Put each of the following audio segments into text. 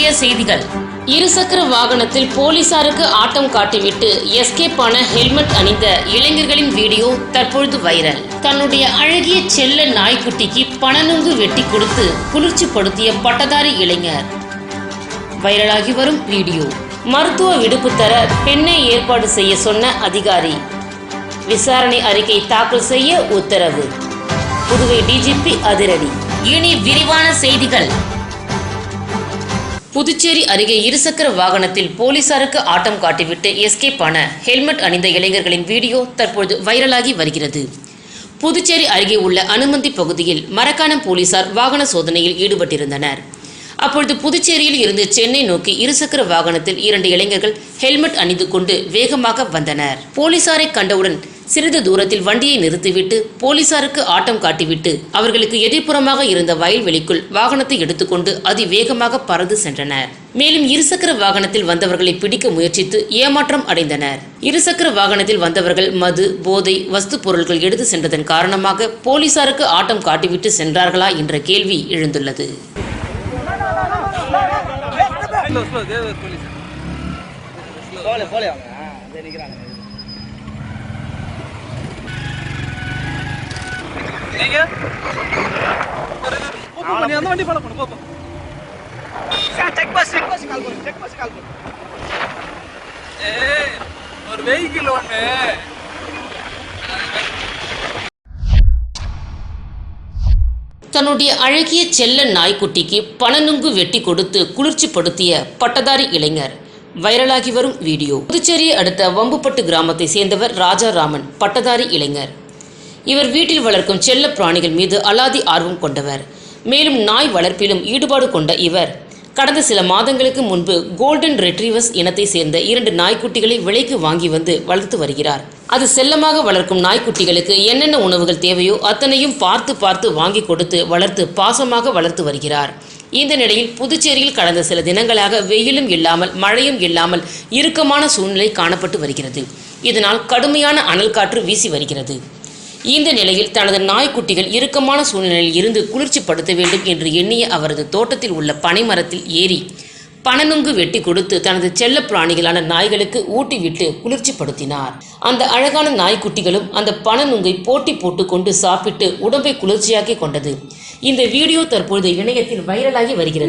முக்கிய செய்திகள். இருசக்கர வாகனத்தில் போலீசாருக்கு ஆட்டம் காட்டிவிட்டு எஸ்கேப் ஆன ஹெல்மெட் அணிந்த இளைஞர்களின் வீடியோ தற்பொழுது வைரல் தன்னுடைய அழகிய செல்ல நாய்க்குட்டிக்கு பணநுங்கு வெட்டி கொடுத்து குளிர்ச்சிப்படுத்திய பட்டதாரி இளைஞர். வைரலாகி வரும் வீடியோ. மருத்துவ விடுப்பு தர பெண்ணை ஏற்பாடு செய்ய சொன்ன அதிகாரி. விசாரணை அறிக்கை தாக்கல் செய்ய உத்தரவு. புதுவை டிஜிபி அதிரடி. இனி விரிவான செய்திகள். புதுச்சேரி அருகே இருசக்கர வாகனத்தில் போலீசாருக்கு ஆட்டம் காட்டிவிட்டு எஸ்கேப் ஆன ஹெல்மெட் அணிந்த இளைஞர்களின் வீடியோ தற்பொழுது வைரலாகி வருகிறது. புதுச்சேரி அருகே உள்ள அனுமந்தி பகுதியில் மரக்காணம் போலீசார் வாகன சோதனையில் ஈடுபட்டிருந்தனர். அப்பொழுது புதுச்சேரியில் இருந்து சென்னை நோக்கி இருசக்கர வாகனத்தில் இரண்டு இளைஞர்கள் ஹெல்மெட் அணிந்து கொண்டு வேகமாக வந்தனர். போலீசாரை கண்டவுடன் சிறிது தூரத்தில் வண்டியை நிறுத்திவிட்டு போலீசாருக்கு ஆட்டம் காட்டிவிட்டு அவர்களுக்கு எதிர்ப்புறமாக இருந்த வயல்வெளிக்குள் வாகனத்தை எடுத்துக்கொண்டு அதிவேகமாக பறந்து சென்றனர். மேலும் இருசக்கர வாகனத்தில் வந்தவர்களை பிடிக்க முயற்சித்து ஏமாற்றம் அடைந்தனர். இருசக்கர வாகனத்தில் வந்தவர்கள் மது போதை வஸ்து பொருட்கள் எடுத்து சென்றதன் காரணமாக போலீசாருக்கு ஆட்டம் காட்டிவிட்டு சென்றார்களா என்ற கேள்வி எழுந்துள்ளது. போல போல நீங்க? ஒரு இது, போ, போ, போ, நீ அந்த வண்டி ஃபாலோ பண்ணு போ போ check bus check bus call பண்ணு செக் பஸ் கால் பண்ணு ஏய் ஒரு வெஹிக்கிள் ஒன்று தன்னுடைய அழகிய செல்ல நாய்க்குட்டிக்கு பணநுங்கு வெட்டி கொடுத்து குளிர்ச்சிப்படுத்திய பட்டதாரி இளைஞர். வைரலாகி வரும் வீடியோ. புதுச்சேரியை அடுத்த வம்புப்பட்டு கிராமத்தை சேர்ந்தவர் ராஜாராமன் பட்டதாரி இளைஞர். இவர் வீட்டில் வளர்க்கும் செல்ல பிராணிகள் மீது அலாதி ஆர்வம் கொண்டவர். மேலும் நாய் வளர்ப்பிலும் ஈடுபாடு கொண்ட இவர். கடந்த சில மாதங்களுக்கு முன்பு கோல்டன் ரெட்ரீவர்ஸ் இனத்தை சேர்ந்த இரண்டு நாய்க்குட்டிகளை விலைக்கு வாங்கி வந்து வளர்த்து வருகிறார். அது செல்லமாக வளர்க்கும் நாய்க்குட்டிகளுக்கு என்னென்ன உணவுகள் தேவையோ அத்தனையும் பார்த்து பார்த்து வாங்கி கொடுத்து வளர்த்து பாசமாக வளர்த்து வருகிறார். இந்த நிலையில் புதுச்சேரியில் கடந்த சில தினங்களாக வெயிலும் இல்லாமல் மழையும் இல்லாமல் இறுக்கமான சூழ்நிலை காணப்பட்டு வருகிறது. இதனால் கடுமையான அனல் காற்று வீசி வருகிறது. இந்த நிலையில் தனது நாய்க்குட்டிகள் இறுக்கமான சூழ்நிலையில் இருந்து குளிர்ச்சிப்படுத்த வேண்டும் என்று எண்ணிய அவரது தோட்டத்தில் உள்ள பனைமரத்தில் ஏறி பனநுங்கு வெட்டி கொடுத்து தனது செல்ல பிராணிகளான நாய்களுக்கு ஊட்டிவிட்டு குளிர்ச்சிப்படுத்தினார். அந்த அழகான நாய்க்குட்டிகளும் அந்த பனநுங்கை போட்டி போட்டுக்கொண்டு சாப்பிட்டு உடம்பை குளிர்ச்சியாக்கி கொண்டது. இந்த வீடியோ தற்பொழுது இணையத்தில் வைரலாகி வருகிறது.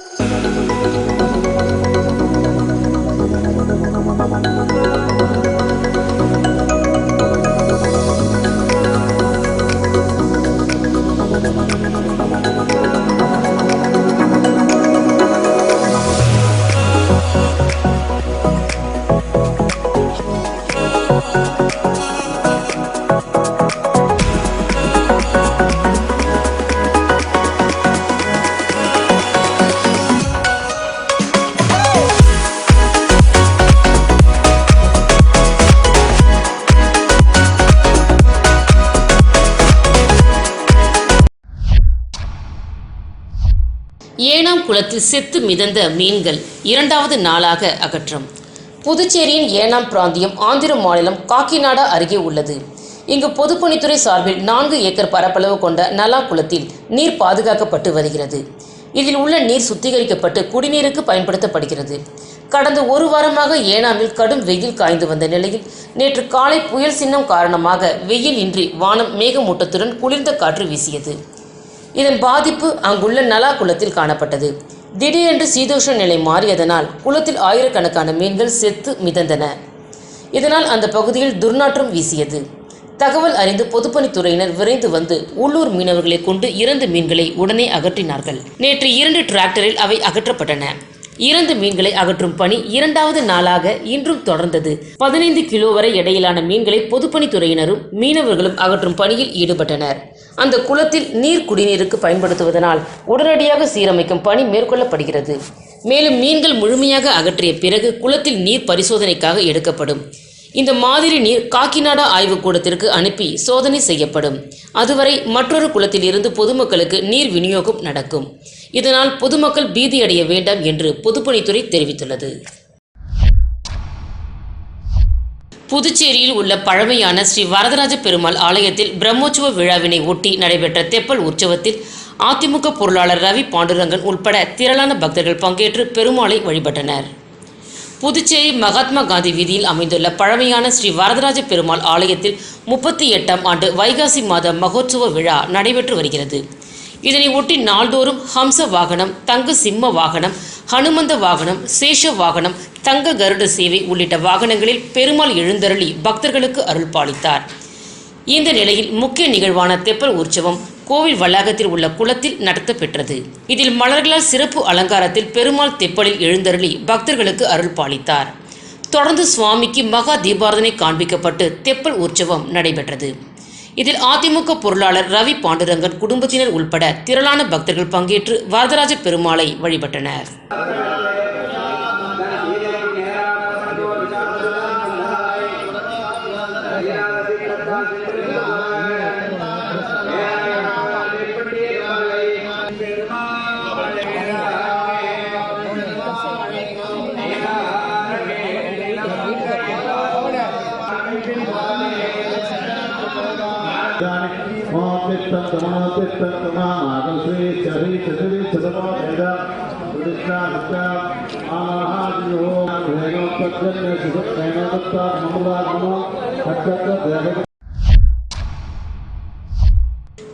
குளத்தில் செத்து மிதந்த மீன்கள் இரண்டாவது நாளாக அகற்றம். புதுச்சேரியின் ஏனாம் பிராந்தியம் ஆந்திர மாநிலம் காக்கிநாடா அருகே உள்ளது. இங்கு பொதுப்பணித்துறை சார்பில் நான்கு ஏக்கர் பரப்பளவு கொண்ட நலா குளத்தில் நீர் பாதுகாக்கப்பட்டு வருகிறது. இதில் உள்ள நீர் சுத்திகரிக்கப்பட்டு குடிநீருக்கு பயன்படுத்தப்படுகிறது. கடந்த ஒரு வாரமாக ஏனாமில் கடும் வெயில் காய்ந்து வந்த நிலையில் நேற்று காலை புயல் சின்னம் காரணமாக வெயில் இன்றி வானம் மேகமூட்டத்துடன் குளிர்ந்த காற்று வீசியது. இதன் பாதிப்பு அங்குள்ள நலா குளத்தில் காணப்பட்டது. திடீரென்று சீதோஷ நிலை மாறியதனால் குளத்தில் ஆயிரக்கணக்கான மீன்கள் செத்து மிதந்தன. இதனால் அந்த பகுதியில் துர்நாற்றம் வீசியது. தகவல் அறிந்து பொதுப்பணித்துறையினர் விரைந்து வந்து உள்ளூர் மீனவர்களை கொண்டு இறந்த மீன்களை உடனே அகற்றினார்கள். நேற்று இரண்டு டிராக்டரில் அவை அகற்றப்பட்டன. இறந்த மீன்களை அகற்றும் பணி இரண்டாவது நாளாக இன்றும் தொடர்ந்தது. பதினைந்து கிலோ வரை எடையிலான மீன்களை பொதுப்பணித்துறையினரும் மீனவர்களும் அகற்றும் பணியில் ஈடுபட்டனர். அந்த குளத்தில் நீர் குடிநீருக்கு பயன்படுத்துவதனால் உடனடியாக சீரமைக்கும் பணி மேற்கொள்ளப்படுகிறது. மேலும் மீன்கள் முழுமையாக அகற்றிய பிறகு குளத்தில் நீர் பரிசோதனைக்காக எடுக்கப்படும். இந்த மாதிரி நீர் காக்கிநாடா ஆய்வுக்கூடத்திற்கு அனுப்பி சோதனை செய்யப்படும். அதுவரை மற்றொரு குளத்தில் இருந்து பொதுமக்களுக்கு நீர் விநியோகம் நடக்கும். இதனால் பொதுமக்கள் பீதியடைய வேண்டாம் என்று பொதுப்பணித்துறை தெரிவித்துள்ளது. புதுச்சேரியில் உள்ள பழமையான ஸ்ரீ வரதராஜ பெருமாள் ஆலயத்தில் பிரம்மோற்சவ விழாவினை ஒட்டி நடைபெற்ற தெப்பல் உற்சவத்தில் அதிமுக பொருளாளர் ரவி பாண்டுரங்கன் உட்பட திரளான பக்தர்கள் பங்கேற்று பெருமாளை வழிபட்டனர். புதுச்சேரி மகாத்மா காந்தி வீதியில் அமைந்துள்ள பழமையான ஸ்ரீ வரதராஜ பெருமாள் ஆலயத்தில் முப்பத்தி எட்டாம் ஆண்டு வைகாசி மாத மகோற்சவ விழா நடைபெற்று வருகிறது. இதனை ஒட்டி நாள்தோறும் ஹம்ச வாகனம் தங்க சிம்ம வாகனம் ஹனுமந்த வாகனம் சேஷ வாகனம் தங்க கருட சேவை உள்ளிட்ட வாகனங்களில் பெருமாள் எழுந்தருளி பக்தர்களுக்கு அருள் பாலித்தார் இந்த நிலையில் முக்கிய நிகழ்வான தெப்பல் உற்சவம் கோவில் வளாகத்தில் உள்ள குளத்தில் நடத்தப்பெற்றது. இதில் மலர்களால் சிறப்பு அலங்காரத்தில் பெருமாள் தெப்பலில் எழுந்தருளி பக்தர்களுக்கு அருள் பாலித்தார் தொடர்ந்து சுவாமிக்கு மகா தீபாரதனை காண்பிக்கப்பட்டு தெப்பல் உற்சவம் நடைபெற்றது. இதில் அதிமுக பொருளாளர் ரவி பாண்டுரங்கன் குடும்பத்தினர் உள்பட திரளான பக்தர்கள் பங்கேற்று வரதராஜ பெருமாளை வழிபட்டனர். Thank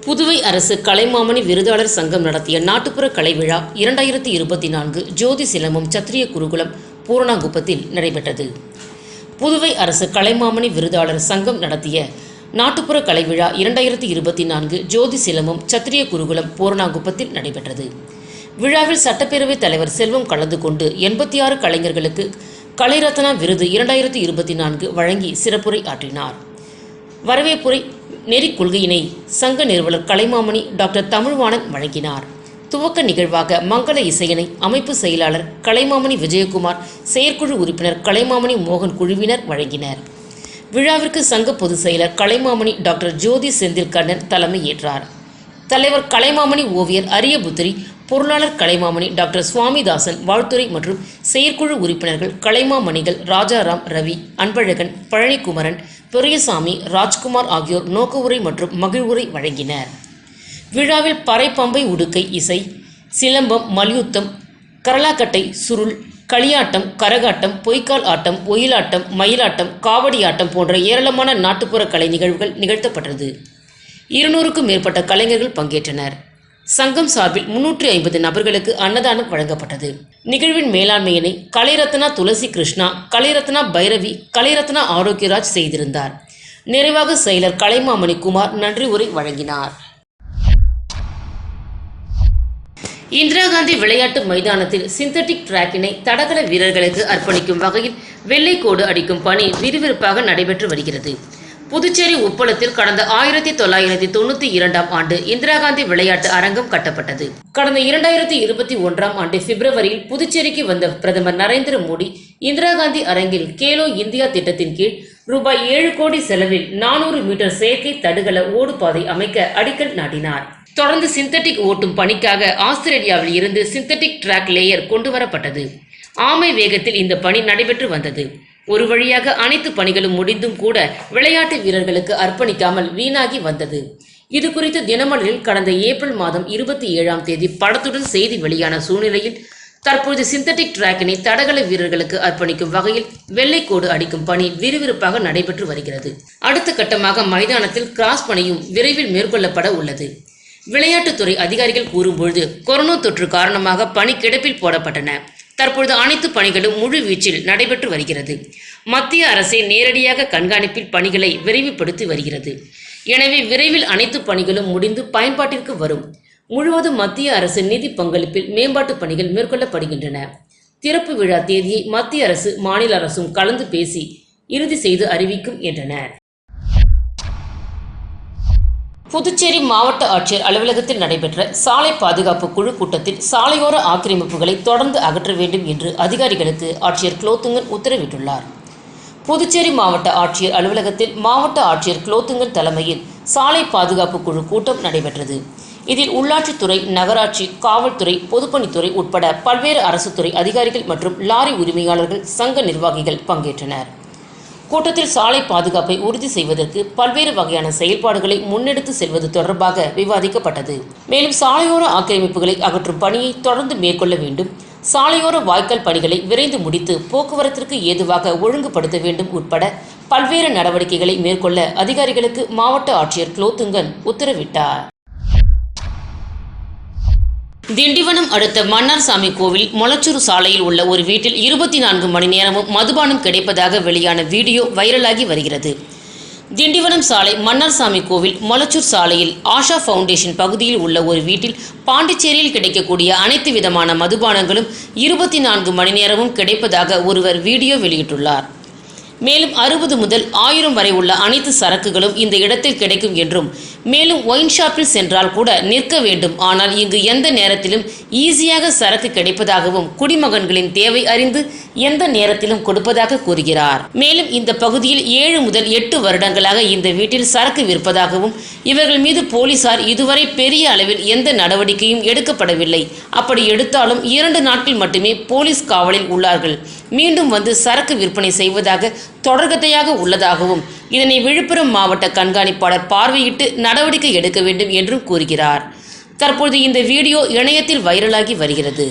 புதுவை அரசு கலைமாமணி விருதாளர் சங்கம் நடத்திய நாட்டுப்புற கலை விழா இரண்டாயிரத்தி இருபத்தி நான்கு ஜோதி சிலம்பம் சத்திரிய குருகுலம் பூரணாங்குப்பத்தில் நடைபெற்றது. புதுவை அரசு கலைமாமணி விருதாளர் சங்கம் நடத்திய நாட்டுப்புற கலைவிழா இரண்டாயிரத்தி இருபத்தி நான்கு ஜோதி சிலம்பம் சத்திரிய குருகுலம் பூரணாங்குப்பத்தில் நடைபெற்றது. விழாவில் சட்டப்பேரவைத் தலைவர் செல்வம் கலந்து கொண்டு எண்பத்தி ஆறு கலைஞர்களுக்கு கலைரத்னா விருது இரண்டாயிரத்தி இருபத்தி நான்கு வழங்கி சிறப்புரை ஆற்றினார். வரவேற்புரை நெறிக் கொள்கையினை சங்க நிறுவனர் கலைமாமணி டாக்டர் தமிழ்வாணன் வழங்கினார். துவக்க நிகழ்வாக மங்கள இசையினை அமைப்பு செயலாளர் கலைமாமணி விஜயகுமார் செயற்குழு உறுப்பினர் கலைமாமணி மோகன் குழுவினர் வழங்கினர். விழாவிற்கு சங்க பொதுச் செயலர் கலைமாமணி டாக்டர் ஜோதி செந்தில் கண்ணன் தலைமை ஏற்றார். தலைவர் கலைமாமணி ஓவியர் அரியபுத்திரி பொருளாளர் கலைமாமணி டாக்டர் சுவாமிதாசன் வாழ்த்துறை மற்றும் செயற்குழு உறுப்பினர்கள் கலைமாமணிகள் ராஜாராம் ரவி அன்பழகன் பழனிக்குமரன் பெரியசாமி ராஜ்குமார் ஆகியோர் நோக்க உரை மற்றும் மகிழ்வுரை வழங்கினர். விழாவில் பறைப்பம்பை உடுக்கை இசை சிலம்பம் மல்யுத்தம் கரலாக்கட்டை சுருள் களியாட்டம் கரகாட்டம் பொய்க்கால் ஆட்டம் ஒயிலாட்டம் மயிலாட்டம் காவடி ஆட்டம் போன்ற ஏராளமான நாட்டுப்புற கலை நிகழ்வுகள் நிகழ்த்தப்பட்டது. இருநூறுக்கும் மேற்பட்ட கலைஞர்கள் பங்கேற்றனர். சங்கம் சார்பில் முன்னூற்றி ஐம்பது நபர்களுக்கு அன்னதானம் வழங்கப்பட்டது. நிகழ்வின் மேலாண்மையினை கலைரத்னா துளசி கிருஷ்ணா கலைரத்னா பைரவி கலைரத்னா ஆரோக்கியராஜ் செய்திருந்தார். நிறைவாக செயலர் கலைமாமணி குமார் நன்றி உரை வழங்கினார். இந்திரா காந்தி விளையாட்டு மைதானத்தில் சிந்தட்டிக் டிராக்கினை தடகள வீரர்களுக்கு அர்ப்பணிக்கும் வகையில் வெள்ளை கோடு அடிக்கும் பணி விறுவிறுப்பாக நடைபெற்று வருகிறது. புதுச்சேரி உப்பளத்தில் கடந்த ஆயிரத்தி தொள்ளாயிரத்தி தொண்ணூத்தி இரண்டாம் ஆண்டு இந்திரா காந்தி விளையாட்டு அரங்கம் கட்டப்பட்டது. கடந்த இரண்டாயிரத்தி இருபத்தி ஒன்றாம் ஆண்டு பிப்ரவரியில் புதுச்சேரிக்கு வந்த பிரதமர் நரேந்திர மோடி இந்திரா காந்தி அரங்கில் கேலோ இந்தியா திட்டத்தின் கீழ் ரூபாய் ஏழு கோடி செலவில் நானூறு மீட்டர் செயற்கை தடுகள ஓடுபாதை அமைக்க அடிக்கல் நாட்டினார். தொடர்ந்து சிந்தட்டிக் ஓட்டும் பணிக்காக ஆஸ்திரேலியாவில் இருந்து சிந்தட்டிக் ட்ராக் லேயர் கொண்டு வரப்பட்டது ஆமை வேகத்தில் இந்த பணி நடைபெற்று வந்தது. ஒரு வழியாக அனைத்து பணிகளும் முடிந்தும் கூட விளையாட்டு வீரர்களுக்கு அர்ப்பணிக்காமல் வீணாகி வந்தது. இது குறித்து தினமலரில் கடந்த ஏப்ரல் மாதம் இருபத்தி ஏழாம் தேதி படத்துடன் செய்தி வெளியான சூழ்நிலையில் தற்போது சிந்தட்டிக் டிராக்கினை தடகள வீரர்களுக்கு அர்ப்பணிக்கும் வகையில் வெள்ளைக்கோடு அடிக்கும் பணி விறுவிறுப்பாக நடைபெற்று வருகிறது. அடுத்த கட்டமாக மைதானத்தில் கிராஸ் பணியும் விரைவில் மேற்கொள்ளப்பட உள்ளது. விளையாட்டுத்துறை அதிகாரிகள் கூறும்பொழுது கொரோனா தொற்று காரணமாக பணி கிடப்பில் போடப்பட்டன. தற்பொழுது அனைத்து பணிகளும் முழு வீச்சில் நடைபெற்று வருகிறது. மத்திய அரசே நேரடியாக கண்காணிப்பில் பணிகளை விரைவுபடுத்தி வருகிறது. எனவே விரைவில் அனைத்து பணிகளும் முடிந்து பயன்பாட்டிற்கு வரும். முழுவதும் மத்திய அரசு நிதி பங்களிப்பில் மேம்பாட்டு பணிகள் மேற்கொள்ளப்படுகின்றன. திறப்பு விழா தேதியை மத்திய அரசு மாநில அரசும் கலந்து பேசி இறுதி செய்து அறிவிக்கும் என்றனர். புதுச்சேரி மாவட்ட ஆட்சியர் அலுவலகத்தில் நடைபெற்ற சாலை பாதுகாப்பு குழு கூட்டத்தில் சாலையோர ஆக்கிரமிப்புகளை தொடர்ந்து அகற்ற வேண்டும் என்று அதிகாரிகளுக்கு ஆட்சியர் குலோத்துங்கன் உத்தரவிட்டுள்ளார். புதுச்சேரி மாவட்ட ஆட்சியர் அலுவலகத்தில் மாவட்ட ஆட்சியர் குலோத்துங்கன் தலைமையில் சாலை பாதுகாப்பு குழு கூட்டம் நடைபெற்றது. இதில் உள்ளாட்சித்துறை நகராட்சி காவல்துறை பொதுப்பணித்துறை உட்பட பல்வேறு அரசுத்துறை அதிகாரிகள் மற்றும் லாரி உரிமையாளர்கள் சங்க நிர்வாகிகள் பங்கேற்றனர். கூட்டத்தில் சாலை பாதுகாப்பை உறுதி செய்வதற்கு பல்வேறு வகையான செயல்பாடுகளை முன்னெடுத்து செல்வது தொடர்பாக விவாதிக்கப்பட்டது. மேலும் சாலையோர ஆக்கிரமிப்புகளை அகற்றும் பணியை தொடர்ந்து மேற்கொள்ள வேண்டும். சாலையோர வாய்க்கால் பணிகளை விரைந்து முடித்து போக்குவரத்திற்கு ஏதுவாக ஒழுங்குபடுத்த வேண்டும் உட்பட பல்வேறு நடவடிக்கைகளை மேற்கொள்ள அதிகாரிகளுக்கு மாவட்ட ஆட்சியர் குலோத்துங்கன் உத்தரவிட்டார். திண்டிவனம் அடுத்த மன்னார்சாமி கோவில் மொளச்சூர் சாலையில் உள்ள ஒரு வீட்டில் இருபத்தி நான்கு மணி நேரமும் மதுபானம் கிடைப்பதாக வெளியான வீடியோ வைரலாகி வருகிறது. திண்டிவனம் சாலை மன்னார்சாமி கோவில் மொளச்சூர் சாலையில் ஆஷா ஃபவுண்டேஷன் பகுதியில் உள்ள ஒரு வீட்டில் பாண்டிச்சேரியில் கிடைக்கக்கூடிய அனைத்து விதமான மதுபானங்களும் இருபத்தி நான்கு மணி நேரமும் கிடைப்பதாக ஒருவர் வீடியோ வெளியிட்டுள்ளார். மேலும் அறுபது முதல் ஆயிரம் வரை உள்ள அனைத்து சரக்குகளும் இந்த இடத்தில் கிடைக்கும் என்றும் மேலும் ஒயின் ஷாப்பில் சென்றால் கூட நிற்க வேண்டும். ஆனால் இங்கு எந்த நேரத்திலும் ஈஸியாக சரக்கு கிடைப்பதாகவும் குடிமகன்களின் தேவை அறிந்து எந்த நேரத்திலும் கொடுப்பதாக கூறுகிறார். மேலும் இந்த பகுதியில் ஏழு முதல் எட்டு வருடங்களாக இந்த வீட்டில் சரக்கு விற்பதாகவும் இவர்கள் மீது போலீசார் இதுவரை பெரிய அளவில் எந்த நடவடிக்கையும் எடுக்கப்படவில்லை. அப்படி எடுத்தாலும் இரண்டு நாட்கள் மட்டுமே போலீஸ் காவலில் உள்ளார்கள். மீண்டும் வந்து சரக்கு விற்பனை செய்வதாக தொடர்கதையாக உள்ளதாகவும் இதனை விழுப்புரம் மாவட்ட கண்காணிப்பாளர் பார்வையிட்டு நடவடிக்கை எடுக்க வேண்டும் என்றும் கூறுகிறார். தற்பொழுது இந்த வீடியோ இணையத்தில் வைரலாகி வருகிறது.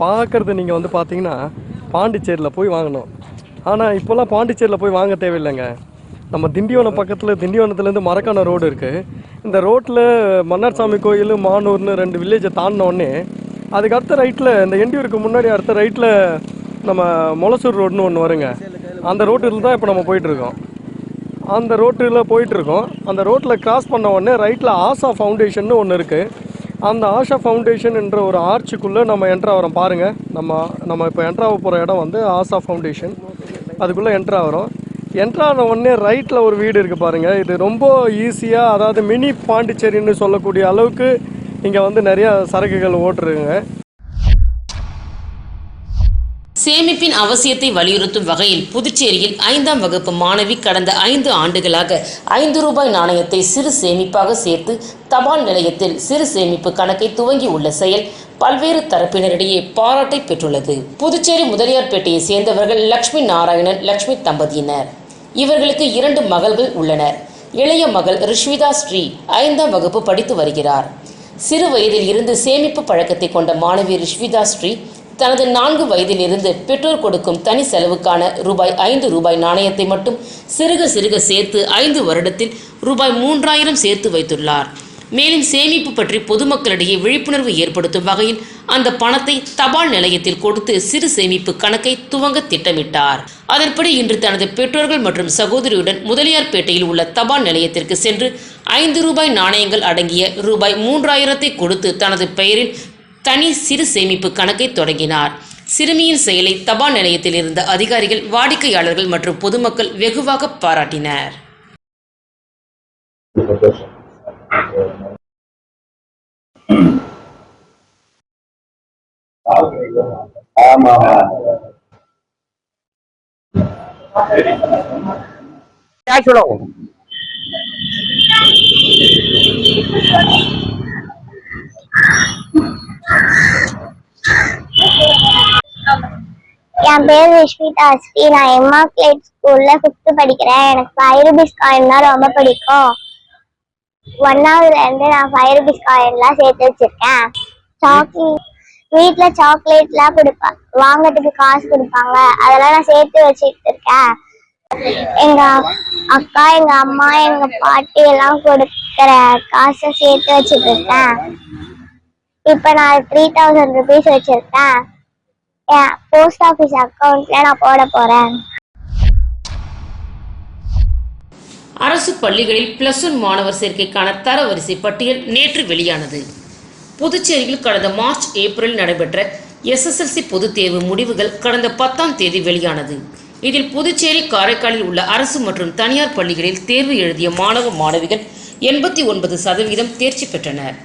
பார்க்கறது நீங்கள் வந்து பார்த்தீங்கன்னா பாண்டிச்சேரியில் போய் வாங்கணும். ஆனால் இப்போல்லாம் பாண்டிச்சேரியில் போய் வாங்க தேவையில்லைங்க. நம்ம திண்டிவனம் பக்கத்தில் திண்டிவனத்துலேருந்து மரக்கான ரோடு இருக்குது இந்த ரோட்டில் மன்னார்சாமி கோயில் மானூர்னு ரெண்டு வில்லேஜை தாண்டினோடனே அதுக்கு அடுத்த ரைட்டில் இந்த எண்டியூருக்கு முன்னாடி அடுத்த ரைட்டில் நம்ம மொலசூர் ரோடுன்னு ஒன்று வருங்க. அந்த ரோட்டில் தான் இப்போ நம்ம போயிட்டுருக்கோம் அந்த ரோட்டில் போயிட்டுருக்கோம். அந்த ரோட்டில் கிராஸ் பண்ண உடனே ரைட்டில் ஆசா ஃபவுண்டேஷன் ஒன்று இருக்குது அந்த ஆஷா ஃபவுண்டேஷன் என்ற ஒரு ஆர்ச்சுக்குள்ளே நம்ம என்ட்ரு ஆகிறோம் பாருங்கள் நம்ம நம்ம இப்போ என்ட்ரு ஆக போகிற இடம் வந்து ஆசா ஃபவுண்டேஷன். அதுக்குள்ளே என்ட்ரு ஆகிறோம். என்ட்ரு ஆன உடனே ரைட்டில் ஒரு வீடு இருக்குது பாருங்கள் இது ரொம்ப ஈஸியாக அதாவது மினி பாண்டிச்சேரின்னு சொல்லக்கூடிய அளவுக்கு இங்கே வந்து நிறையா சரக்குகள் ஓட்டுருங்க சேமிப்பின் அவசியத்தை வலியுறுத்தும் வகையில் புதுச்சேரியில் ஐந்தாம் வகுப்பு மாணவி கடந்த ஐந்து ஆண்டுகளாக ஐந்து ரூபாய் நாணயத்தை சிறு சேமிப்பாக சேர்த்து தபால் நிலையத்தில் சிறு சேமிப்பு கணக்கை துவங்கி உள்ள செயல் பல்வேறு தரப்பினரிடையே பாராட்டை பெற்றுள்ளது. புதுச்சேரி முதலியார்பேட்டையை சேர்ந்தவர்கள் லட்சுமி நாராயணன் லக்ஷ்மி தம்பதியினர். இவர்களுக்கு இரண்டு மகள்கள் உள்ளனர். இளைய மகள் ரிஷ்விதா ஸ்ரீ ஐந்தாம் வகுப்பு படித்து வருகிறார். சிறு வயதில் இருந்து சேமிப்பு பழக்கத்தை கொண்ட மாணவி ரிஷ்விதா ஸ்ரீ தனது நான்கு வயதிலிருந்து பெற்றோர் கொடுக்கும் தனி செலவுக்கான ரூபாய் ஐந்து ரூபாய் நாணயத்தை மட்டும் சிறுக சிறுக சேர்த்து ஐந்து வருடத்தில் ரூபாய் மூன்றாயிரம் சேர்த்து வைத்துள்ளார். மேலும் சேமிப்பு பற்றி பொதுமக்களிடையே விழிப்புணர்வு ஏற்படுத்தும் வகையில் அந்த பணத்தை தபால் நிலையத்தில் கொடுத்து சிறு சேமிப்பு கணக்கை துவங்க திட்டமிட்டார். அதன்படி இன்று தனது பெற்றோர்கள் மற்றும் சகோதரியுடன் முதலியார்பேட்டையில் உள்ள தபால் நிலையத்திற்கு சென்று ஐந்து ரூபாய் நாணயங்கள் அடங்கிய ரூபாய் மூன்றாயிரத்தை கொடுத்து தனது பெயரில் தனி சிறு சேமிப்பு கணக்கை தொடங்கினார். சிறுமியின் செயலை தபால் நிலையத்தில் இருந்த அதிகாரிகள் வாடிக்கையாளர்கள் மற்றும் பொதுமக்கள் வெகுவாக பாராட்டினர். ஆமா என் பேர் விஷ்மிதா ஸ்ரீ நான் எம்மா கிளேட் ஸ்கூல்ல ஃபிஃப்த் படிக்கிறேன். எனக்கு ஃபைவ் ருபீஸ் காயின்னா ரொம்ப பிடிக்கும். ஒன்னாவதுல இருந்து நான் ஃபைவ் ருபீஸ் காயின்லாம் சேர்த்து வச்சிருக்கேன். சாக்லேட் வீட்ல சாக்லேட்லாம் கொடுப்பாங்க வாங்கறதுக்கு காசு கொடுப்பாங்க. அதெல்லாம் நான் சேர்த்து வச்சுட்டு இருக்கேன். எங்க அக்கா எங்க அம்மா எங்க பாட்டி எல்லாம் கொடுக்குற காசை சேர்த்து வச்சுட்டு இருக்கேன். இப்போ நான் த்ரீ தௌசண்ட் ருபீஸ் வச்சிருக்கேன். என் போஸ்ட் ஆஃபீஸ் அக்கவுண்ட்ல நான் போட போறேன். அரசு பள்ளிகளில் பிளஸ் ஒன் மாணவர் சேர்க்கைக்கான தரவரிசை பட்டியல் நேற்று வெளியானது. புதுச்சேரியில் கடந்த மார்ச் ஏப்ரல் நடைபெற்ற எஸ்எஸ்எல்சி பொதுத் தேர்வு முடிவுகள் கடந்த பத்தாம் தேதி வெளியானது. இதில் புதுச்சேரி காரைக்காலில் உள்ள அரசு மற்றும் தனியார் பள்ளிகளில் தேர்வு எழுதிய மாணவ மாணவிகள் எண்பத்தி ஒன்பது சதவீதம் தேர்ச்சி பெற்றனர்.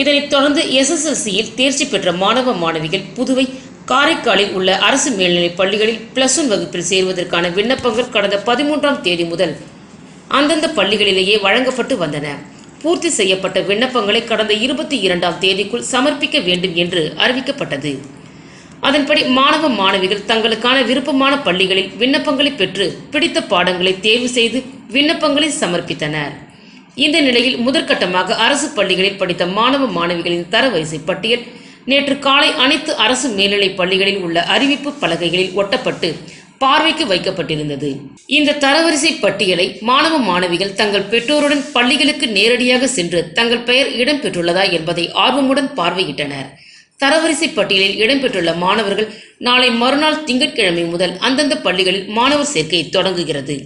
இதனைத் தொடர்ந்து எஸ்எஸ்எல்சியில் தேர்ச்சி பெற்ற மாணவ மாணவிகள் புதுவை காரைக்காலில் உள்ள அரசு மேல்நிலைப் பள்ளிகளில் பிளஸ் ஒன் வகுப்பில் சேர்வதற்கான விண்ணப்பங்கள் கடந்த பதிமூன்றாம் தேதி முதல் அந்தந்த பள்ளிகளிலேயே வழங்கப்பட்டு வந்தன. பூர்த்தி செய்யப்பட்ட விண்ணப்பங்களை கடந்த இருபத்தி இரண்டாம் தேதிக்குள் சமர்ப்பிக்க வேண்டும் என்று அறிவிக்கப்பட்டது. அதன்படி மாணவ மாணவிகள் தங்களுக்கான விருப்பமான பள்ளிகளில் விண்ணப்பங்களை பெற்று பிடித்த பாடங்களை தேர்வு செய்து விண்ணப்பங்களை சமர்ப்பித்தனர். இந்த நிலையில் முதற்கட்டமாக அரசு பள்ளிகளில் படித்த மாணவ மாணவிகளின் தரவரிசை பட்டியல். நேற்று காலை அனைத்து அரசு மேல்நிலைப் பள்ளிகளில் உள்ள அறிவிப்பு பலகைகளில் ஒட்டப்பட்டு பார்வைக்கு வைக்கப்பட்டிருந்தது. இந்த தரவரிசை பட்டியலை மாணவ மாணவிகள் தங்கள் பெற்றோருடன் பள்ளிகளுக்கு நேரடியாக சென்று தங்கள் பெயர் இடம்பெற்றுள்ளதா என்பதை ஆர்வமுடன் பார்வையிட்டனர். தரவரிசை பட்டியலில் இடம்பெற்றுள்ள மாணவர்கள் நாளை மறுநாள் திங்கட்கிழமை முதல் அந்தந்த பள்ளிகளில் மாணவர் சேர்க்கை தொடங்குகிறது.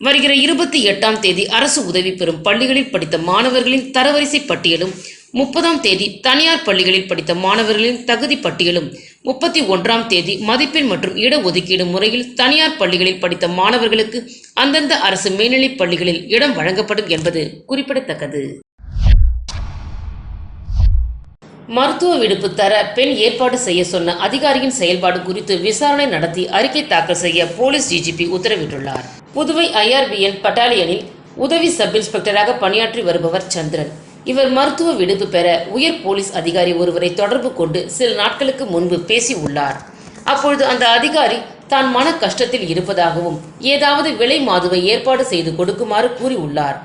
வருகிற இருபத்தி எட்டாம் தேதி அரசு உதவி பெறும் பள்ளிகளில் படித்த மாணவர்களின் தரவரிசை பட்டியலும் முப்பதாம் தேதி தனியார் பள்ளிகளில் படித்த மாணவர்களின் தகுதி பட்டியலும் முப்பத்தி ஒன்றாம் தேதி மதிப்பெண் மற்றும் இடஒதுக்கீடு முறையில் தனியார் பள்ளிகளில் படித்த மாணவர்களுக்கு அந்தந்த அரசு மேல்நிலைப் பள்ளிகளில் இடம் வழங்கப்படும் என்பது குறிப்பிடத்தக்கது. மருத்துவ விடுப்பு தர பெண் ஏற்பாடு செய்ய சொன்ன அதிகாரியின் செயல்பாடு குறித்து விசாரணை நடத்தி அறிக்கை தாக்கல் செய்ய போலீஸ் டிஜிபி உத்தரவிட்டுள்ளார். புதுவை ஐஆர்பிஎன் பட்டாலியனில் உதவி சப் இன்ஸ்பெக்டராக பணியாற்றி வருபவர் சந்திரன். இவர் மருத்துவ விடுப்பு பெற உயர் போலீஸ் அதிகாரி ஒருவரை தொடர்பு கொண்டு சில நாட்களுக்கு முன்பு பேசி உள்ளார் அப்பொழுது அந்த அதிகாரி தான் மன கஷ்டத்தில் இருப்பதாகவும் ஏதாவது விலை மாதுவை ஏற்பாடு செய்து கொடுக்குமாறு கூறியுள்ளார்.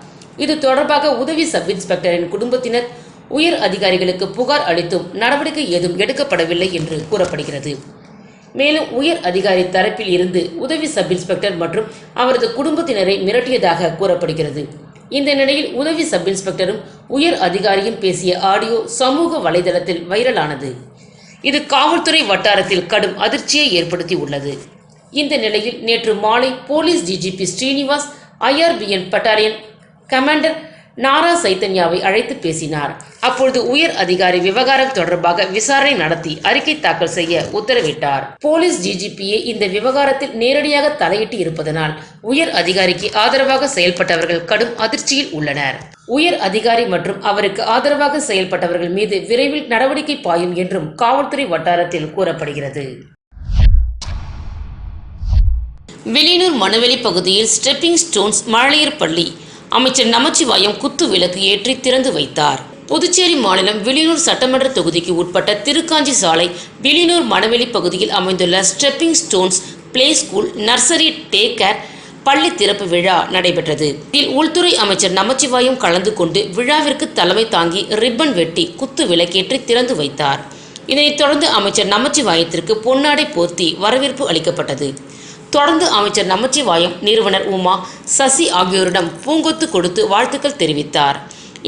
இது தொடர்பாக உதவி சப் இன்ஸ்பெக்டரின் குடும்பத்தினர் உயர் அதிகாரிகளுக்கு புகார் அளித்தும் நடவடிக்கை ஏதும் எடுக்கப்படவில்லை என்று கூறப்படுகிறது. மேலும் உயர் அதிகாரி தரப்பில் இருந்து உதவி சப் இன்ஸ்பெக்டர் மற்றும் அவரது குடும்பத்தினரை மிரட்டியதாக கூறப்படுகிறது. இந்த நிலையில் உதவி சப் இன்ஸ்பெக்டரும் உயர் அதிகாரியும் பேசிய ஆடியோ சமூக வலைதளத்தில் வைரலானது. இது காவல்துறை வட்டாரத்தில் கடும் அதிர்ச்சியை ஏற்படுத்தி உள்ளது இந்த நிலையில் நேற்று மாலை police DGP Srinivas IRPN battalion commander Nara சைத்தன்யாவை அழைத்து பேசினார். அப்பொழுது உயர் அதிகாரி விவகாரம் தொடர்பாக விசாரணை நடத்தி அறிக்கை தாக்கல் செய்ய உத்தரவிட்டார். போலீஸ் டிஜிபியே இந்த விவகாரத்தில் நேரடியாக தலையிட்டு இருப்பதனால் உயர் அதிகாரிக்கு ஆதரவாக செயல்பட்டவர்கள் கடும் அதிர்ச்சியில் உள்ளனர். உயர் அதிகாரி மற்றும் அவருக்கு ஆதரவாக செயல்பட்டவர்கள் மீது விரைவில் நடவடிக்கை பாயும் என்றும் காவல்துறை வட்டாரத்தில் கூறப்படுகிறது. வெளியூர் மணவெளி பகுதியில் ஸ்டெப்பிங் ஸ்டோன்ஸ் மழலையர் பள்ளி அமைச்சர் நமச்சிவாயம் குத்து விளக்கு ஏற்றி திறந்து வைத்தார். புதுச்சேரி மாநிலம் வில்லியனூர் சட்டமன்ற தொகுதிக்கு உட்பட்ட திருக்காஞ்சி சாலை வில்லியனூர் மணவெளி பகுதியில் அமைந்துள்ள stepping stones play school nursery day care பள்ளி திறப்பு விழா நடைபெற்றது. இதில் உள்துறை அமைச்சர் நமச்சிவாயம் கலந்து கொண்டு விழாவிற்கு தலைமை தாங்கி ரிப்பன் வெட்டி குத்து விளக்கேற்றி திறந்து வைத்தார். இதனைத் தொடர்ந்து அமைச்சர் நமச்சிவாயத்திற்கு பொன்னாடை போர்த்தி வரவேற்பு அளிக்கப்பட்டது. தொடர்ந்து அமைச்சர் நமச்சிவாயம் நிறுவனர் உமா சசி ஆகியோரிடம் பூங்கொத்து கொடுத்து வாழ்த்துக்கள் தெரிவித்தார்.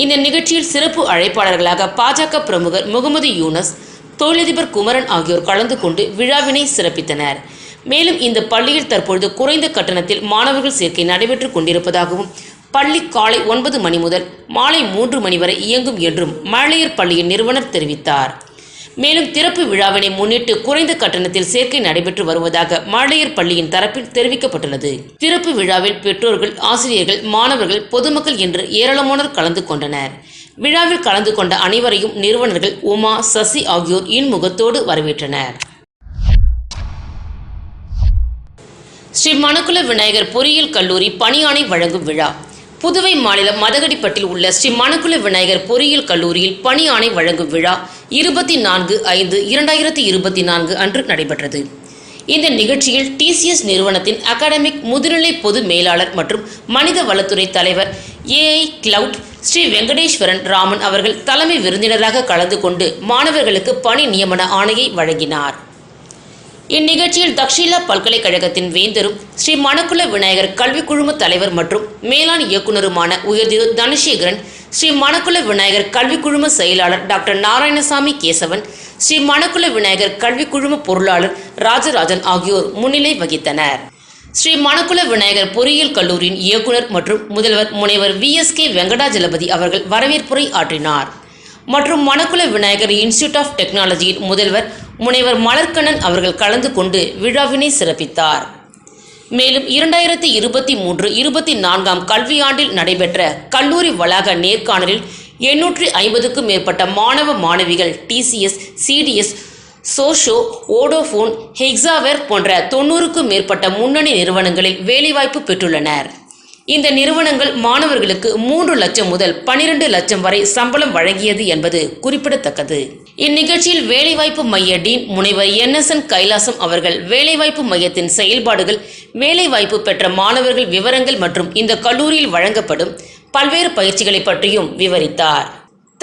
இந்த நிகழ்ச்சியில் சிறப்பு அழைப்பாளர்களாக பாஜக பிரமுகர் முகமது யூனஸ் தொழிலதிபர் குமரன் ஆகியோர் கலந்து கொண்டு விழாவினை சிறப்பித்தனர். மேலும் இந்த பள்ளியில் தற்பொழுது குறைந்த கட்டணத்தில் மாணவர்கள் சேர்க்கை நடைபெற்றுக் கொண்டிருப்பதாகவும் பள்ளி காலை ஒன்பது மணி முதல் மாலை மூன்று மணி வரை இயங்கும் என்றும் மழலையர் பள்ளியின் நிறுவனர் தெரிவித்தார். மேலும் திறப்பு விழாவினை முன்னிட்டு குறைந்த கட்டணத்தில் சேர்க்கை நடைபெற்று வருவதாக மழையர் பள்ளியின் தரப்பில் தெரிவிக்கப்பட்டுள்ளது. திறப்பு விழாவில் பெற்றோர்கள் ஆசிரியர்கள் மாணவர்கள் பொதுமக்கள் என்று ஏராளமானோர் கலந்து கொண்டனர். விழாவில் கலந்து கொண்ட அனைவரையும் நிறுவனர்கள் உமா சசி ஆகியோர் இன்முகத்தோடு வரவேற்றனர். ஸ்ரீ மணக்குல விநாயகர் பொறியியல் கல்லூரி பணியாணை வழங்கும் விழா. புதுவை மாநிலம் மதகடிப்பட்டில் உள்ள ஸ்ரீ மணக்குல விநாயகர் பொறியியல் கல்லூரியில் பணி ஆணை வழங்கும் விழா இருபத்தி நான்கு ஐந்து இரண்டாயிரத்தி இருபத்தி நான்கு அன்று நடைபெற்றது. இந்த நிகழ்ச்சியில் டிசிஎஸ் நிறுவனத்தின் அகாடமிக் முதுநிலை பொது மேலாளர் மற்றும் மனித வளத்துறை தலைவர் ஏஐ கிளவுட் ஸ்ரீ வெங்கடேஸ்வரன் ராமன் அவர்கள் தலைமை விருந்தினராக கலந்து கொண்டு மாணவர்களுக்கு பணி நியமன ஆணையை வழங்கினார். இந்நிகழ்ச்சியில் தக்ஷிலா பல்கலைக்கழகத்தின் வேந்தரும் ஸ்ரீ மணக்குல விநாயகர் கல்விக் குழும தலைவர் மற்றும் மேலாண் இயக்குநருமான உயர்திரு தனசேகரன் ஸ்ரீ மணக்குல விநாயகர் கல்விக் குழும செயலாளர் டாக்டர் நாராயணசாமி கேசவன் ஸ்ரீ மணக்குல விநாயகர் கல்விக் குழும பொருளாளர் ராஜராஜன் ஆகியோர் முன்னிலை வகித்தனர். ஸ்ரீ மணக்குல விநாயகர் பொறியியல் கல்லூரியின் இயக்குனர் மற்றும் முதல்வர் முனைவர் வி எஸ் கே வெங்கடாஜலபதி அவர்கள் வரவேற்புரை ஆற்றினார். மற்றும் மணக்குல விநாயகர் இன்ஸ்டியூட் ஆஃப் டெக்னாலஜியின் முதல்வர் முனைவர் மலர்கண்ணன் அவர்கள் கலந்து கொண்டு விழாவினை சிறப்பித்தார். மேலும் இரண்டாயிரத்தி இருபத்தி மூன்று இருபத்தி நான்காம் கல்வியாண்டில் நடைபெற்ற கல்லூரி வளாக நேர்காணலில் எண்ணூற்றி ஐம்பதுக்கும் மேற்பட்ட மாணவ மாணவிகள் TCS CTS Zoho Vodafone Hexaware போன்ற தொண்ணூறுக்கும் மேற்பட்ட முன்னணி நிறுவனங்களில் வேலைவாய்ப்பு பெற்றுள்ளனர். இந்த நிறுவனங்கள் மாணவர்களுக்கு மூன்று லட்சம் முதல் பனிரெண்டு லட்சம் வரை சம்பளம் வழங்கியது என்பது குறிப்பிடத்தக்கது. இந்நிகழ்ச்சியில் வேலைவாய்ப்பு மைய டீன் முனைவர் என் எஸ் என் கைலாசம் அவர்கள் வேலைவாய்ப்பு மையத்தின் செயல்பாடுகள் வேலைவாய்ப்பு பெற்ற மாணவர்கள் விவரங்கள் மற்றும் இந்த கல்லூரியில் வழங்கப்படும் பல்வேறு பயிற்சிகளை பற்றியும் விவரித்தார்.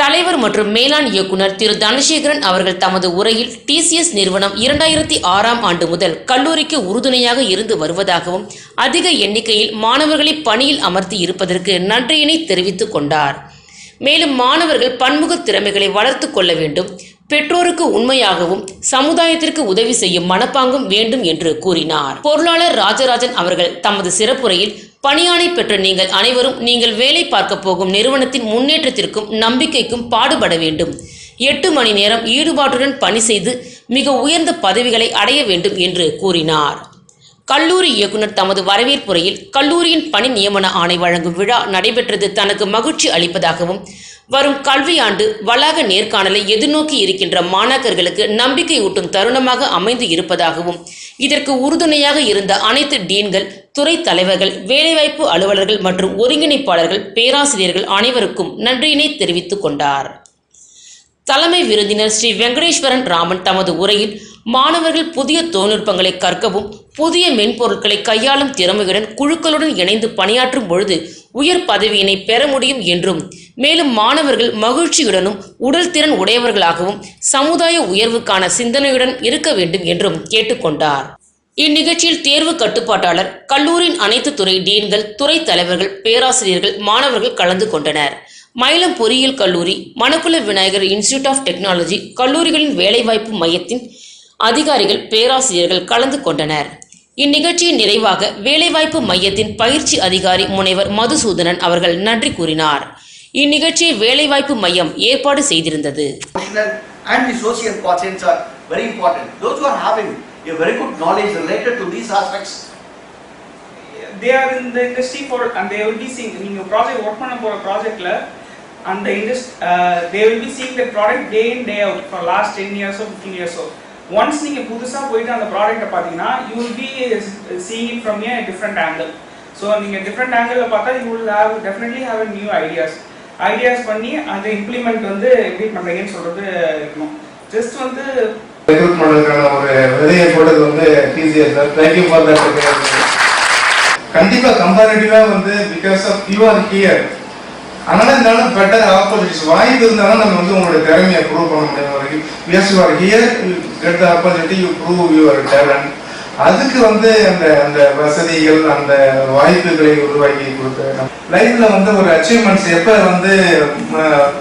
தலைவர் மற்றும் மேலாண் இயக்குனர் திரு தனசேகரன் அவர்கள் தமது உரையில் டிசிஎஸ் நிறுவனம் இரண்டாயிரத்தி ஆறாம் ஆண்டு முதல் கல்லூரிக்கு உறுதுணையாக இருந்து வருவதாகவும் அதிக எண்ணிக்கையில் மாணவர்களை பணியில் அமர்த்தி இருப்பதற்கு நன்றியினை தெரிவித்துக் கொண்டார். மேலும் மாணவர்கள் பன்முக திறமைகளை வளர்த்து கொள்ள வேண்டும். பெற்றோருக்கு உண்மையாகவும் சமுதாயத்திற்கு உதவி செய்யும் மனப்பாங்கும் வேண்டும் என்று கூறினார். பொருளாளர் ராஜராஜன் அவர்கள் தமது சிறப்புரையில் பணியாணை பெற்ற நீங்கள் அனைவரும் நீங்கள் வேலை பார்க்க போகும் நிறுவனத்தின் முன்னேற்றத்திற்கும் நம்பிக்கைக்கும் பாடுபட வேண்டும். எட்டு மணி நேரம் ஈடுபாட்டுடன் பணி செய்து மிக உயர்ந்த பதவிகளை அடைய வேண்டும் என்று கூறினார். கல்லூரி இயக்குனர் தமது வரவேற்புரையில் கல்லூரியின் பணி நியமன ஆணை வழங்கும் விழா நடைபெற்றது தனக்கு மகிழ்ச்சி அளிப்பதாகவும் வரும் கல்வியாண்டு வளாக நேர்காணலை எதிர்நோக்கி இருக்கின்ற மாணாக்கர்களுக்கு நம்பிக்கையூட்டும் தருணமாக அமைந்து இருப்பதாகவும் இதற்கு உறுதுணையாக இருந்த அனைத்து டீன்கள் துறை தலைவர்கள் வேலைவாய்ப்பு அலுவலர்கள் மற்றும் ஒருங்கிணைப்பாளர்கள் பேராசிரியர்கள் அனைவருக்கும் நன்றியினை தெரிவித்துக் கொண்டார். தலைமை விருந்தினர் ஸ்ரீ வெங்கடேஸ்வரன் ராமன் தமது உரையில் மாணவர்கள் புதிய தொழில்நுட்பங்களை கற்கவும் புதிய மென்பொருட்களை கையாளும் திறமையுடன் குழுக்களுடன் இணைந்து பணியாற்றும் பொழுது உயர் பதவியினை பெற முடியும் என்றும் மேலும் மாணவர்கள் மகிழ்ச்சியுடனும் உடல் திறன் உடையவர்களாகவும் சமுதாய உயர்வுக்கான சிந்தனையுடன் இருக்க வேண்டும் என்றும் கேட்டுக்கொண்டார் இந்நிகழ்ச்சியில் தேர்வு கட்டுப்பாட்டாளர் கல்லூரியின் அனைத்து துறை டீன்கள் துறை தலைவர்கள் பேராசிரியர்கள் மாணவர்கள் கலந்து கொண்டனர். மயிலம் பொறியியல் கல்லூரி Manakula Vinayagar institute of technology கல்லூரிகளின் வேலைவாய்ப்பு மையத்தின் அதிகாரிகள் பேராசிரியர்கள் கலந்து கொண்டனர். இந்நிகழ்ச்சியின் நிறைவாக வேலைவாய்ப்பு மையத்தின் பயிற்சி அதிகாரி முனைவர் மதுசூதனன் அவர்கள் நன்றி கூறினார். இந்நிகழ்ச்சியை வேலைவாய்ப்பு மையம் ஏற்பாடு செய்திருந்தது. Emotional and the social quotients are very important. Those who are having a very good knowledge related to these aspects, they are in the industry for and they will be seeing நீங்க project work பண்ண போற ப்ராஜெக்ட்ல அந்த industry they will be seeing the product day in day out for last 10 years or 15 years or once நீங்க புதுசா போயிட்டு அந்த ப்ராடக்ட்டை பார்த்தீங்கன்னா you will be seeing it from a different angle so நீங்க டிஃப்ரெண்ட் ஆங்கிள் பார்த்தா you will have definitely have a new ideas ideas பண்ணி அதை இம்ப்ளிமெண்ட் வந்து எப்படி பண்றீங்கன்னு சொல்றது இருக்கணும் ஜஸ்ட் வந்து ரெக்ரூட் பண்ணுறதுக்கான ஒரு விதையை போட்டது வந்து TCS sir. Thank you for that கண்டிப்பா கம்பேரிட்டிவாக வந்து because of you are here அதனால இருந்தாலும் பெட்டர் ஆப்பர்ச்சுனிட்டிஸ் வாய்ப்பு இருந்தாலும் நம்ம வந்து உங்களோட திறமையை ப்ரூவ் பண்ண முடியும் ஒரு because you are here get the opportunity you prove your talent அதுக்கு வந்து அந்த அந்த வசதிகள் அந்த வாய்ப்புகளை உருவாக்கி கொடுத்து லைஃப்ல வந்து ஒரு அச்சீவ்மெண்ட்ஸ் எப்போ வந்து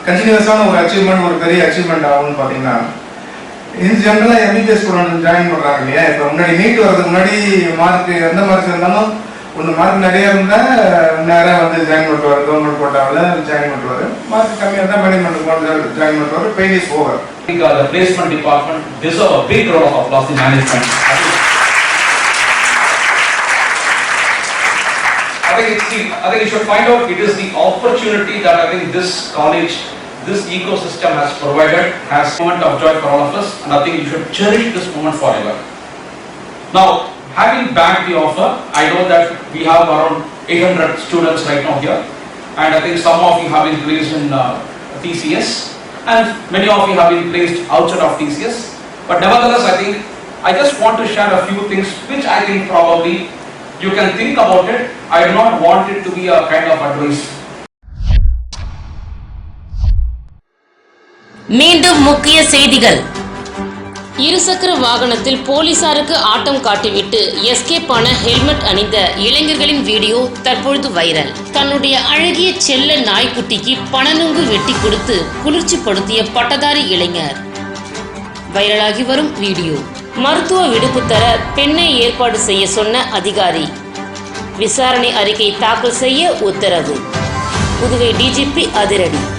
கண்டினியூஸான ஒரு அச்சீவ்மெண்ட் ஒரு பெரிய அச்சீவ்மெண்ட் ஆகும்னு பார்த்தீங்கன்னா இன் ஜென்ரலாக எம்பிபிஎஸ் ஸ்டூடெண்ட் ஜாயின் பண்ணுறாங்க இல்லையா இப்போ முன்னாடி நீட் வரதுக்கு முன்னாடி மார்க் எந்த மார்க் இருந்தாலும் ஒன்று மார்க் நிறைய இருந்தால் நேராக வந்து ஜாயின் பண்ணுவார் கவர்மெண்ட் கோட்டாவில் ஜாயின் பண்ணுவார். மார்க் கம்மியாக இருந்தால் மேனேஜ்மெண்ட் கோட்டாவில் ஜாயின் பண்ணுவார் pain is over I think uh, the placement department deserve a big round of applause in management. I think I think it's the, I think you should find out it is the opportunity that I think this college, this ecosystem has provided, has moment of joy for all of us, and I think you should cherish this moment forever. Now, having backed the offer, I know that we have around 800 students right now here, and I think some of you have been placed in uh, TCS, and many of you have been placed outside of TCS. But nevertheless, I think I just want to share a few things which I think probably you can think about it. I do not want it to be a kind of advice. மீண்டும் முக்கிய செய்திகள். இருசக்கர வாகனத்தில் போலீசாருக்கு ஆட்டம் காட்டிவிட்டு escape ஆன helmet அணிந்த இளைஞர்களின் வீடியோ தற்பொழுது வைரல். தன்னுடைய அழகிய செல்ல நாய்க்குட்டிக்கு பணநுங்கு வெட்டி கொடுத்து குளிர்ச்சிப்படுத்திய பட்டதாரி இளைஞர். வைரலாகி வரும் வீடியோ. மருத்துவ விடுப்பு தர பெண்ணை ஏற்பாடு செய்ய சொன்ன அதிகாரி. விசாரணை அறிக்கை தாக்கல் செய்ய உத்தரவு. புதுவை டிஜிபி அதிரடி.